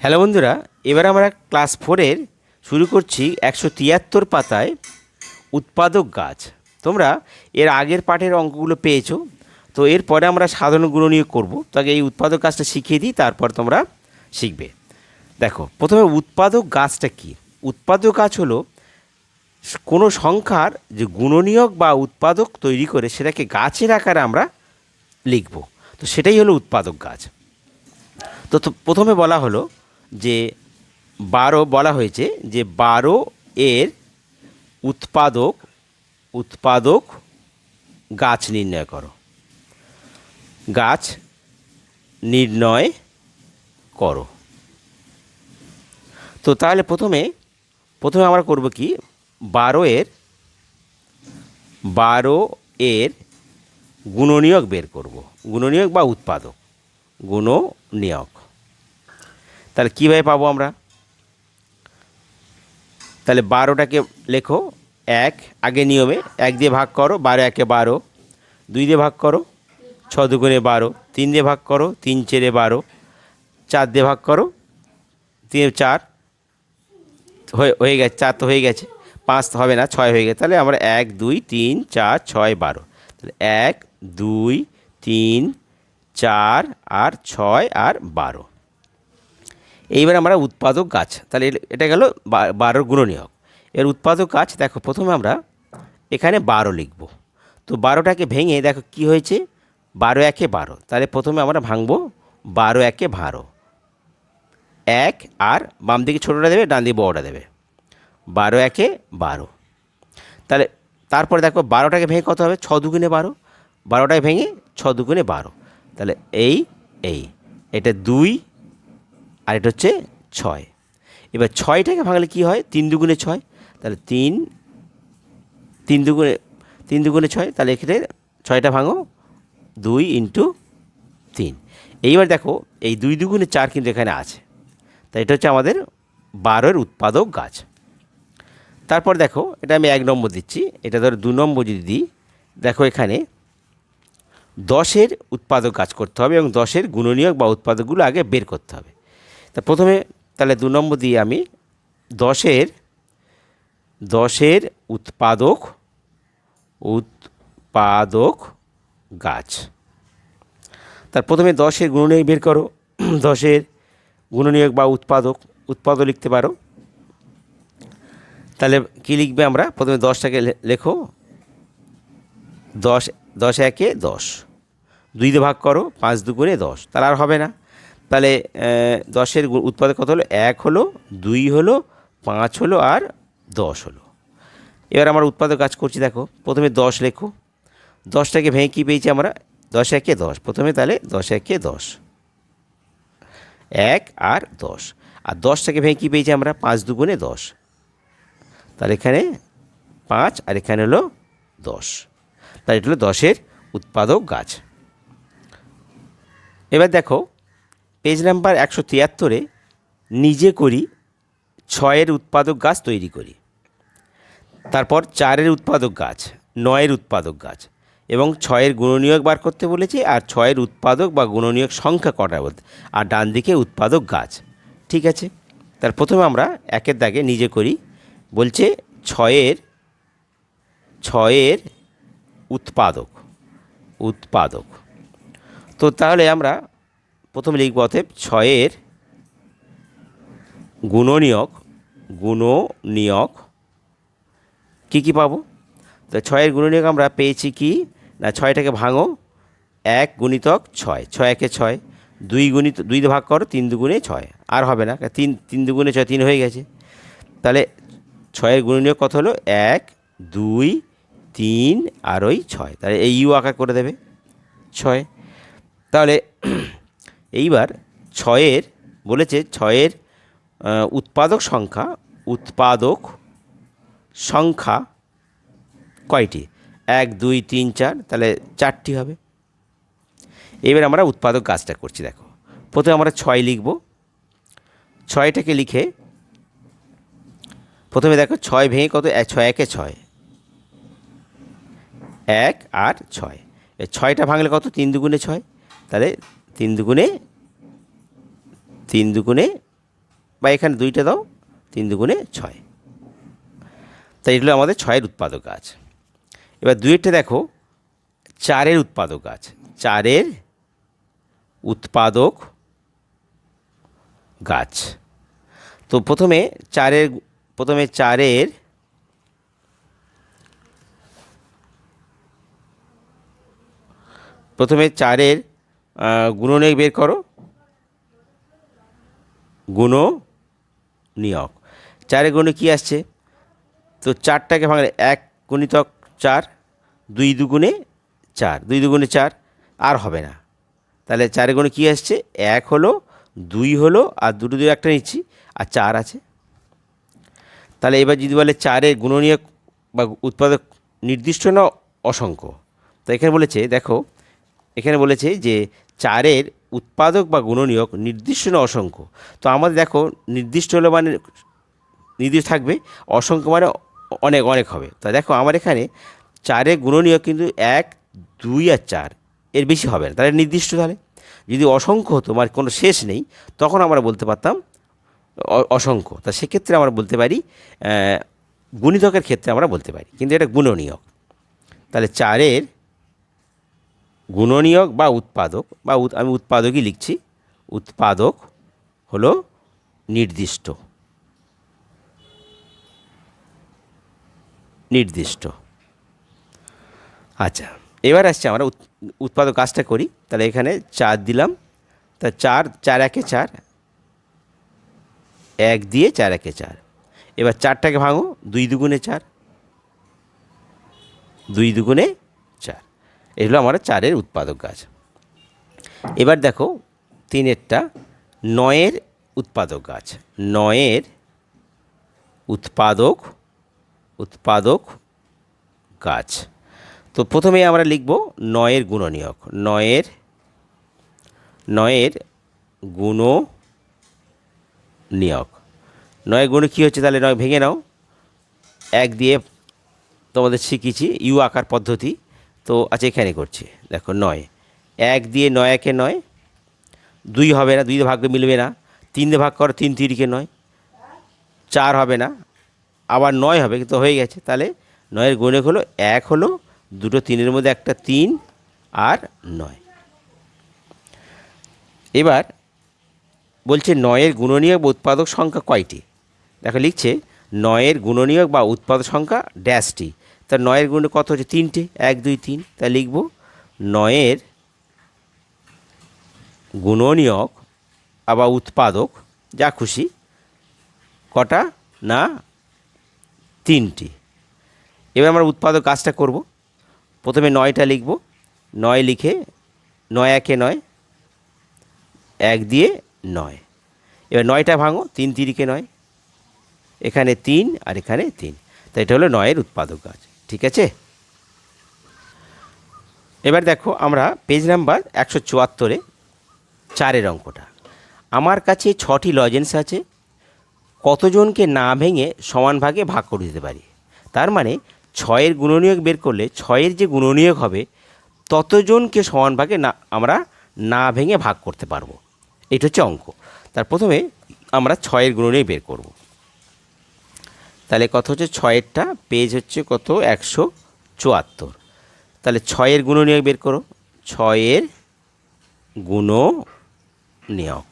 Hello বন্ধুরা, এবার আমরা ক্লাস ফোরের শুরু করছি একশো তিয়াত্তর পাতায় উৎপাদক গাছ। তোমরা এর আগের পাঠের অঙ্কগুলো পেয়েছ, তো এরপরে আমরা সাধারণ গুণনীয় করব। তাকে এই উৎপাদক গাছটা শিখিয়ে দিই, তারপর তোমরা শিখবে। দেখো, প্রথমে উৎপাদক গাছটা কি? উৎপাদক গাছ হলো কোনো সংখ্যার যে গুণনীয়ক বা উৎপাদক তৈরি করে সেটাকে গাছের আকারে আমরা লিখব। তো সেটাই হলো উৎপাদক গাছ। তো প্রথমে বলা হলো যে বারো বলা হয়েছে যে বারো এর উৎপাদক উৎপাদক গাছ নির্ণয় করো। গাছ নির্ণয় করো। তো তাহলে প্রথমে প্রথমে আমরা করব কি? বারো এর বারো এর গুণনীয়ক বের করব। গুণনীয়ক বা উৎপাদক। গুণনীয়ক। তাহলে কীভাবে পাবো আমরা? তাহলে বারোটাকে লেখো, এক, আগে নিয়মে, এক দিয়ে ভাগ করো, বারো, একে বারো, দুই দিয়ে ভাগ করো, ছ দুগুণে বারো, তিন দিয়ে ভাগ করো, তিন চেরে বারো, চার দিয়ে ভাগ করো, তিন, চার, হয়ে হয়ে গেছে, চার তো হয়ে গেছে, পাঁচ তো হবে না, ছয় হয়ে গেছে, তাহলে আমরা এক, দুই, তিন, চার, ছয়, বারো, তাহলে এক, দুই, তিন, চার, আর ছয়, আর বারো। এইবার আমরা উৎপাদক গাছ, তাহলে এটা গেল বারোর গুণনীয়ক। এর উৎপাদক গাছ, দেখো প্রথমে আমরা এখানে বারো লিখব। তো বারোটাকে ভেঙে দেখো কি হয়েছে? বারো একে বারো। তাহলে প্রথমে আমরা ভাঙবো বারো একে বারো। এক আর বাম দিকে ছোটোটা দেবে, ডান দিকে বড়টা দেবে। বারো একে বারো। তাহলে তারপরে দেখো বারোটাকে ভেঙে কত হবে? ছ দুগুণে বারো। বারোটাকে ভেঙে ছ দুগুণে বারো। তাহলে এই এই। এটা দুই আর এটা হচ্ছে ছয়। এবার ছয়টাকে ভাঙলে কি হয়? তিন দুগুণে ছয়। তাহলে তিন তিন দুগুণে তিন দুগুণে ছয়, তাহলে এখানে ছয়টা ভাঙো, দুই ইন্টু তিন। এইবার দেখো, এই দুই দুগুণে চার কিন্তু এখানে আছে। তাই এটা হচ্ছে আমাদের বারোর উৎপাদক গাছ। তারপর দেখো, এটা আমি এক নম্বর দিচ্ছি। এটা ধরো দু নম্বর যদি দিই, দেখো এখানে দশের উৎপাদক কাজ করতে হবে এবং দশের গুণনীয়ক বা উৎপাদকগুলো আগে বের করতে হবে। তা প্রথমে তাহলে দু নম্বর দিয়ে আমি দশের দশের উৎপাদক উৎপাদক গাছ। তার প্রথমে দশের গুণনীয়ক বের করো, দশের গুণনীয়ক বা উৎপাদক উৎপাদক লিখতে পারো। তাহলে কী লিখবে আমরা? প্রথমে দশটাকে লেখো। দশ দশ একে দশ। দুই দিয়ে ভাগ করো, পাঁচ দুগুণে দশ। তাহলে আর হবে না। তাহলে দশের উৎপাদক কত হলো? এক হলো, দুই হলো, পাঁচ হলো, আর দশ হলো। এবার আমরা উৎপাদক কাজ করছি, দেখো, প্রথমে দশ লেখো। দশটাকে ভেঙে কী পেয়েছি আমরা? দশ একে দশ। প্রথমে তাহলে দশ একে দশ। এক আর দশ। আর দশটাকে ভেঙে কী পেয়েছি আমরা? পাঁচ দুগুণে দশ। তাহলে এখানে পাঁচ, আর এখানে হলো দশ। তাহলে এটা হলো দশের উৎপাদক গাছ। এবার দেখো পেজ নাম্বার একশো তিয়াত্তরে নিজে করি ছয়ের উৎপাদক গাছ তৈরি করি। তারপর চারের উৎপাদক গাছ, নয়ের উৎপাদক গাছ এবং ছয়ের গুণনীয়ক বার করতে বলেছি আর ছয়ের উৎপাদক বা গুণনীয়ক সংখ্যা কটা বলতে। আর ডান দিকে উৎপাদক গাছ, ঠিক আছে? তার প্রথমে আমরা একের দাগে নিজে করি, বলছে ছয়ের ছয়ের উৎপাদক উৎপাদক। তো তাহলে আমরা প্রথমে লিখব, অতএব ছয়ের গুণনীয়ক গুণনীয়ক, কী কী পাবো? তো ছয়ের গুণনীয়ক আমরা পেয়েছি কি? না, ছয়টাকে ভাঙো। এক গুণিতক ছয় ছয় একে ছয়, দুই গুণিত, দুই ভাগ করো, তিন দুগুণে ছয়। আর হবে না তিন তিন দুগুণে ছয়, তিন হয়ে গেছে। তাহলে ছয়ের গুণনীয়ক কত হলো? এক, দুই, তিন, আর ওই ছয়। তাহলে এই ইউ আকার করে দেবে। ছয়। তাহলে এইবার ছয়ের, বলেছে ছয়ের উৎপাদক সংখ্যা উৎপাদক সংখ্যা কয়টি? এক, দুই, তিন, চার, তাহলে চারটি হবে। এবার আমরা উৎপাদক কাজটা করছি, দেখো। প্রথমে আমরা ছয় লিখব। ছয়টাকে লিখে প্রথমে দেখো ছয় ভেঙে কত? ছয়, একে ছয়। এক আর ছয়। ছয়টা ভাঙলে কত? তিন দুগুণে ছয়। তাহলে তিন দুগুণে তিন দুগুণে, বা এখানে দুইটা দাও, তিন দুগুণে ছয়। তাই এগুলো আমাদের ছয়ের উৎপাদক গাছ। এবার দুইটা দেখো, চারের উৎপাদক গাছ। চারের উৎপাদক গাছ। তো প্রথমে চারের প্রথমে চারের প্রথমে চারের গুণনীয়ক বের করো। গুণ নিয়ক চারে গুণে কী আসছে? তো চারটাকে ভাঙলে এক গুণিতক চার, দুই দুগুণে চার, দুই দুগুণে চার, আর হবে না। তাহলে চারে গুণে কী আসছে? এক হলো, দুই হলো, আর দুটো দুই একটা নিচ্ছি, আর চার আছে। তাহলে এবার যদি বলে চারের গুণনীয়ক বা উৎপাদক নির্দিষ্ট না, অসংখ্য। তো এখানে বলেছে, দেখো, এখানে বলেছে যে চারের উৎপাদক বা গুণনীয়ক নির্দিষ্ট না অসংখ্য। তো আমাদের দেখো নির্দিষ্ট হলো মানে নির্দিষ্ট থাকবে, অসংখ্য মানে অনেক অনেক হবে। তা দেখো আমার এখানে চারের গুণনীয়ক কিন্তু এক, দুই আর চার, এর বেশি হবে না। তাহলে নির্দিষ্ট তাহলে? যদি অসংখ্য হতো মানে কোনো শেষ নেই, তখন আমরা বলতে পারতাম অসংখ্য। তা সেক্ষেত্রে আমরা বলতে পারি গুণিতকের ক্ষেত্রে আমরা বলতে পারি, কিন্তু এটা গুণনীয়ক। তাহলে চারের গুণনীয়ক বা উৎপাদক, বা আমি উৎপাদকই লিখছি। উৎপাদক হলো নির্দিষ্ট। নির্দিষ্ট। আচ্ছা এবার আসছে আমরা উৎ- উৎপাদক কাজটা করি। তাহলে এখানে চার দিলাম। তা চার চার একে চার। এক দিয়ে চার একে চার। এবার চারটাকে ভাঙো, দুই দুগুণে চার। দুই দুগুণে চার। এগুলো আমার চারের উৎপাদক গাছ। এবার দেখো তিনেরটা নয়ের উৎপাদক গাছ। নয়ের উৎপাদক উৎপাদক গাছ। তো প্রথমে আমরা লিখব নয়ের গুণনীয়ক। নয়ের নয়ের গুণ নিয়ক নয় গুণ কী হচ্ছে তাহলে? নয় ভেঙে নাও। এক দিয়ে তোমাদের শিখিয়েছি ইউ আকার পদ্ধতি। তো আচ্ছা এখানে করছি। দেখো, নয়। এক দিয়ে নয় একে নয়। দুই হবে না, দুই ভাগ্য মিলবে না। তিন দিয়ে ভাগ করো, তিন তিরিকে নয়। চার হবে না। আবার নয় হবে, কিন্তু হয়ে গেছে। তাহলে নয়ের গুণক হলো এক হলো দুটো তিনের মধ্যে একটা তিন আর নয়। এবার বলছে নয়ের গুণনীয়ক বা উৎপাদক সংখ্যা কয়টি? দেখো, লিখছে নয়ের গুণনীয়ক বা উৎপাদক সংখ্যা ড্যাশটি। তা নয়ের গুণে কত হচ্ছে? তিনটে। এক, দুই, তিন। তা লিখব নয়ের গুণনীয়ক আবার উৎপাদক, যা খুশি, কটা? না, তিনটি। এবার আমরা উৎপাদক কাজটা করব। প্রথমে নয়টা লিখব। নয় লিখে নয় একে নয়, এক দিয়ে নয়। এবার নয়টা ভাঙো, তিন তিরিকে নয়। এখানে তিন আর এখানে তিন। তো এটা হলো নয়ের উৎপাদক গাছ ঠিক আছে? এবার দেখো আমরা পেজ নাম্বার একশো চুয়াত্তরে, চারের অঙ্কটা। আমার কাছে ছটি লজেন্স আছে, কতজনকে না ভেঙে সমান ভাগে ভাগ করে দিতে পারি? তার মানে ছয়ের গুণনীয়ক বের করলে ছয়ের যে গুণনীয়ক হবে, ততজনকে সমান ভাগে না, আমরা না ভেঙে ভাগ করতে পারব। এটা হচ্ছে অঙ্ক। তার প্রথমে আমরা ছয়ের গুণনীয়ক বের করব। তাহলে কত হচ্ছে? ছয়েরটা। পেজ হচ্ছে কত? একশো চুয়াত্তর। তাহলে ছয়ের গুণনীয়ক বের করো। ছয়ের গুণ নিয়ক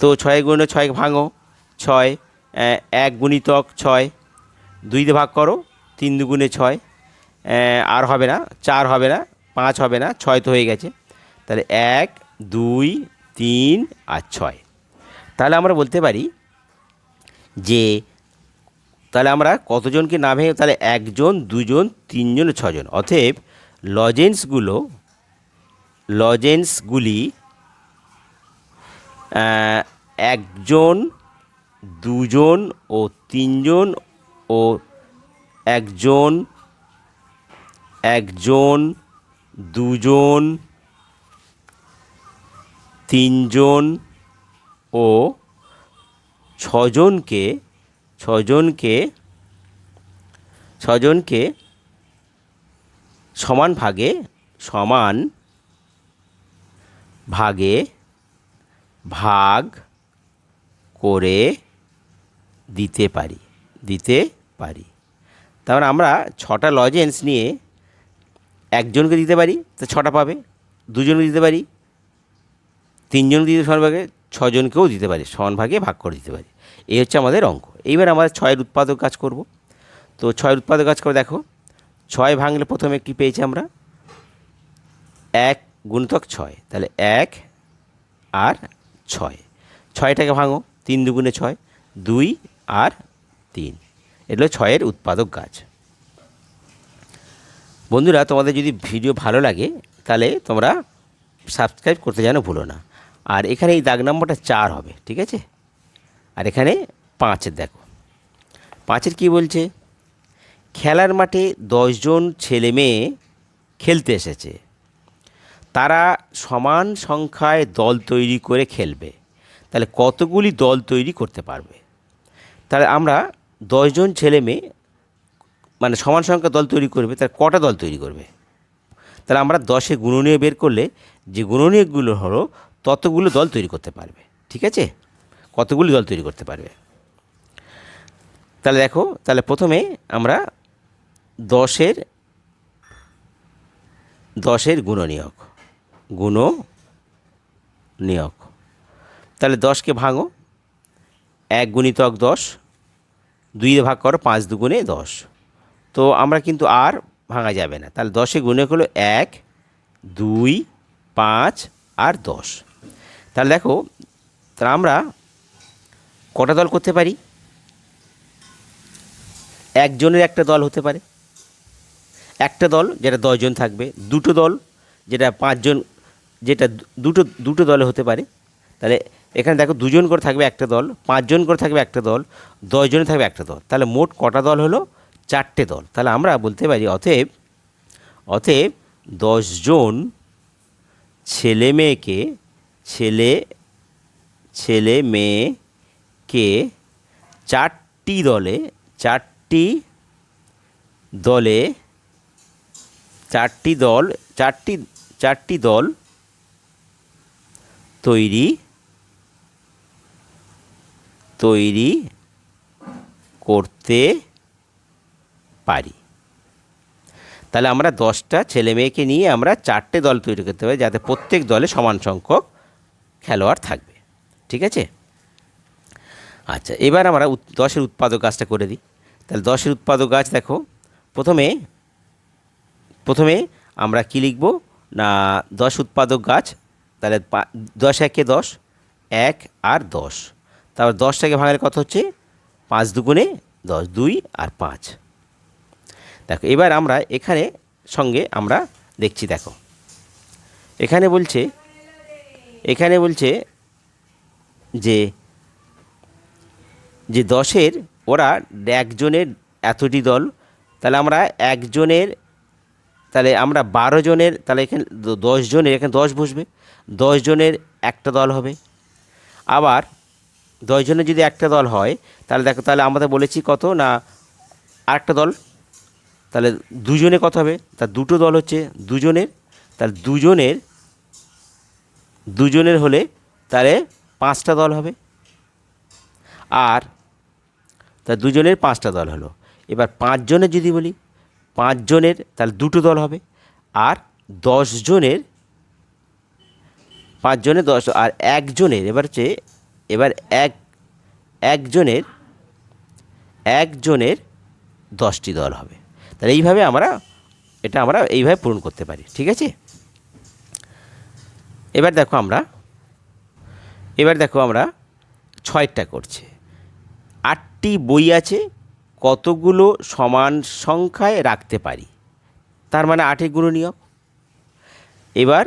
তো ছয় গুণে ছয় ভাঙো। ছয় এক গুণিতক ছয়। দুই ভাগ করো। তিন দুগুণে ছয়। আর হবে না। চার হবে না। পাঁচ হবে না। ছয় তো হয়ে গেছে। তাহলে এক, দুই, তিন আর ছয়। তাহলে আমরা বলতে পারি যে তাহলে আমরা কতজনকে না ভেঙে তাহলে একজন, দুজন, তিনজন, ছজন। অতএব লজেন্সগুলো, লজেন্সগুলি একজন, দুজন ও তিনজন ও একজন একজন, দুজন, তিনজন ও ছজনকে ছজনকে ছজনকে সমান ভাগে সমান ভাগে ভাগ করে দিতে পারি দিতে পারি। তারপর আমরা ছটা লজেন্স নিয়ে একজনকে দিতে পারি, তো ছটা পাবে, দুজনকে দিতে পারি, তিনজনকে দিতে সমান ভাগে, ছজনকেও দিতে পারি, সমান ভাগে ভাগ করে দিতে পারি। এই হচ্ছে আমাদের অঙ্ক। এইবার আমাদের ছয়ের উৎপাদক কাজ করব। তো ছয়ের উৎপাদক কাজ করে দেখো, ছয় ভাঙলে প্রথমে কি পেয়েছি আমরা? এক গুণিতক ছয়, তাহলে এক আর ছয়। ছয়টাকে ভাঙো, তিন দুগুণে ছয়, দুই আর তিন। এগুলো ছয়ের উৎপাদক গাছ বন্ধুরা, তোমাদের যদি ভিডিও ভালো লাগে, তাহলে তোমরা সাবস্ক্রাইব করতে যেন ভুলো না। আর এখানে এই দাগ নম্বরটা চার হবে, ঠিক আছে? আর এখানে পাঁচের দেখো। পাঁচের কি বলছে? খেলার মাঠে দশজন ছেলে মেয়ে খেলতে এসেছে। তারা সমান সংখ্যায় দল তৈরি করে খেলবে। তাহলে কতগুলি দল তৈরি করতে পারবে? তাহলে আমরা দশজন ছেলে মেয়ে মানে সমান সংখ্যা দল তৈরি করবে তার কটা দল তৈরি করবে? তাহলে আমরা দশে গুণনীয় বের করলে যে গুণনীয়কগুলো হলো ততগুলো দল তৈরি করতে পারবে। ঠিক আছে? কতগুলি দল তৈরি করতে পারবে। তাহলে দেখো, তাহলে প্রথমে আমরা দশের দশের গুণনীয়ক গুণ নিয়ক তাহলে দশকে ভাঙো, এক গুণিতক দশ, দুই ভাগ করো, পাঁচ দুগুণে দশ। তো আমরা কিন্তু আর ভাঙা যাবে না। তাহলে দশে গুণে হলো এক, দুই, পাঁচ আর দশ। তাহলে দেখো, তাহলে আমরা কটা দল করতে পারি? একজনের একটা দল হতে পারে। একটা দল যেটা দশজন থাকবে, দুটো দল যেটা পাঁচজন যেটা দুটো দুটো দলে হতে পারে। তাহলে এখানে দেখো দুজন করে থাকবে একটা দল পাঁচজন করে থাকবে একটা দল দশজনে থাকবে একটা দল। তাহলে মোট কটা দল হলো? চারটে দল। তাহলে আমরা বলতে পারি, অতএব অতএব দশজন ছেলে মেয়েকে, ছেলে ছেলে মেয়েকে চারটি দলে চারটি দলে, চারটি দল, চারটি চারটি দল তৈরি তৈরি করতে পারি। তাহলে আমরা দশটা ছেলে মেয়েকে নিয়ে আমরা চারটে দল তৈরি করতে পারি যাতে প্রত্যেক দলে সমান সংখ্যক খেলোয়াড় থাকবে। ঠিক আছে? আচ্ছা এবার আমরা দশের উৎপাদক গাছটা করে দিই। তাহলে দশের উৎপাদক গাছ দেখো, প্রথমে প্রথমে আমরা কি লিখব? না, দশ উৎপাদক গাছ, তাহলে দশ একে দশ, এক আর দশ। তারপর দশটাকে ভাঙালে কত হচ্ছে? পাঁচ দুগুণে দশ, দুই আর পাঁচ। দেখো, এবার আমরা এখানে সঙ্গে আমরা দেখছি, দেখো। এখানে বলছে এখানে বলছে যে যে দশের, ওরা একজনের এতটি দল, তাহলে আমরা একজনের, তাহলে আমরা বারো জনের, তাহলে এখানে দশ জনের, এখানে দশ বসবে, দশ জনের একটা দল হবে। আবার দশ জনের যদি একটা দল হয়, তাহলে দেখো, তাহলে আমাদের বলেছি কত না আরেকটা দল, তাহলে দুজনে কত হবে? তা দুটো দল হচ্ছে দুজনের, তাহলে দুজনের দুজনের হলে তাহলে পাঁচটা দল হবে। আর তা দুজনের পাঁচটা দল হলো। এবার পাঁচজনের যদি বলি, পাঁচজনের তাহলে দুটো দল হবে, আর দশ জনের পাঁচজনের দশ, আর একজনের, এবার হচ্ছে, এবার এক, একজনের একজনের দশটি দল হবে। তাহলে এইভাবে আমরা, এটা আমরা এইভাবে পূরণ করতে পারি, ঠিক আছে? এবার দেখো আমরা, এবার দেখো আমরা ছয়টা করছে। আটটি বই আছে, কতগুলো সমান সংখ্যায় রাখতে পারি? তার মানে আটের গুণনীয়ক এবার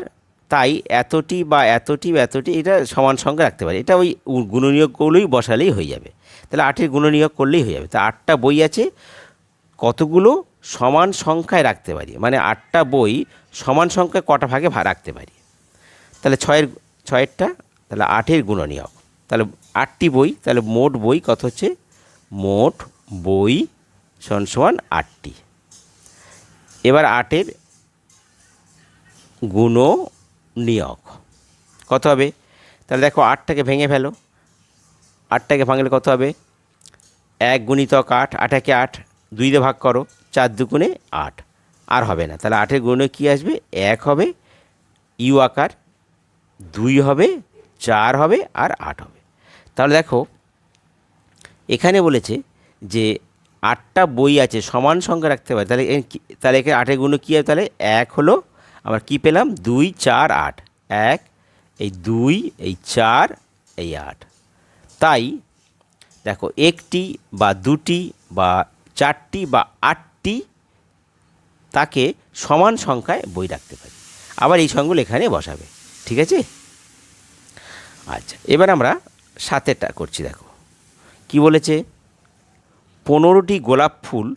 তাই এতটি বা এতটি বা এতটি, এটা সমান সংখ্যা রাখতে পারি। এটা ওই গুণনীয়কগুলোই বসালেই হয়ে যাবে। তাহলে আটের গুণনীয়ক করলেই হয়ে যাবে। তা আটটা বই আছে, কতগুলো সমান সংখ্যায় রাখতে পারি? মানে আটটা বই সমান সংখ্যায় কটা ভাগে রাখতে পারি? তাহলে ছয়ের, ছয়েরটা, তাহলে আটের গুণনীয়ক তাহলে আটটি বই, তাহলে মোট বই কত হচ্ছে? মোট বই সমান আটটি। এবার আটের গুণনীয়ক। কত হবে? তাহলে দেখো আটটাকে ভেঙে ফেলো। আটটাকে ভাঙলে কত হবে? এক গুণিতক আট, আটাকে আট, দুই দিয়ে ভাগ করো, চার দুগুণে আট। আর হবে না। তাহলে আটের গুণে কী আসবে? এক হবে, ইউ আকার দুই হবে, চার হবে, আর আট হবে। তাহলে দেখো এখানে বলেছে যে আটটা বই আছে, সমান সংখ্যা রাখতে পারে। তাহলে তাহলে এখানে আটের গুণ কী হবে? তাহলে এক হলো, আমরা কী পেলাম? দুই, চার, আট। এক, এই দুই, এই চার, এই আট। তাই দেখো, একটি বা দুটি বা চারটি বা আটটি তাকে সমান সংখ্যায় বই রাখতে পারি। আবার এই সংখ্যাগুলো এখানে বসাবে। ঠিক আছে? আচ্ছা এবার আমরা সাতেরটা করছি, দেখো। কি বলেছে? পনেরোটি গোলাপ ফুল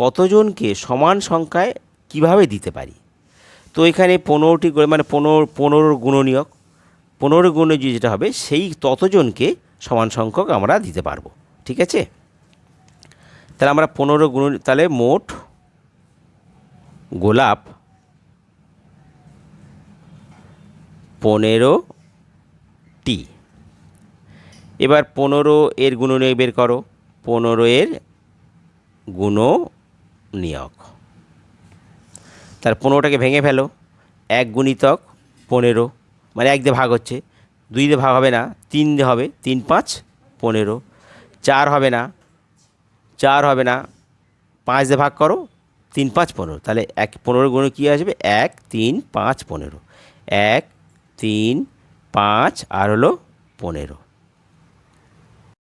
কতজনকে সমান সংখ্যায় কীভাবে দিতে পারি? তো এখানে পনেরোটি মানে পনেরো পনেরোর গুণনীয়ক, পনেরো গুণে যেটা হবে সেই ততজনকে সমান সংখ্যক আমরা দিতে পারব। ঠিক আছে? তাহলে আমরা পনেরো গুণ, তাহলে মোট গোলাপ পনেরোটি। এবার পনেরো এর গুণনীয়ক বের করো। পনেরো এর গুণনীয়ক। তার পনেরোটাকে ভেঙে ফেলো। এক গুণিতক পনেরো। মানে এক দিয়ে ভাগ হচ্ছে। দুই দিয়ে ভাগ হবে না, তিন দিয়ে হবে, তিন পাঁচ, পনেরো। চার হবে না, চার হবে না, পাঁচ দিয়ে ভাগ করো, তিন, পাঁচ, পনেরো। তাহলে এক পনেরো গুণ কী আসবে এক, তিন, পাঁচ, পনেরো। এক, তিন, পাঁচ, আর হলো পনেরো।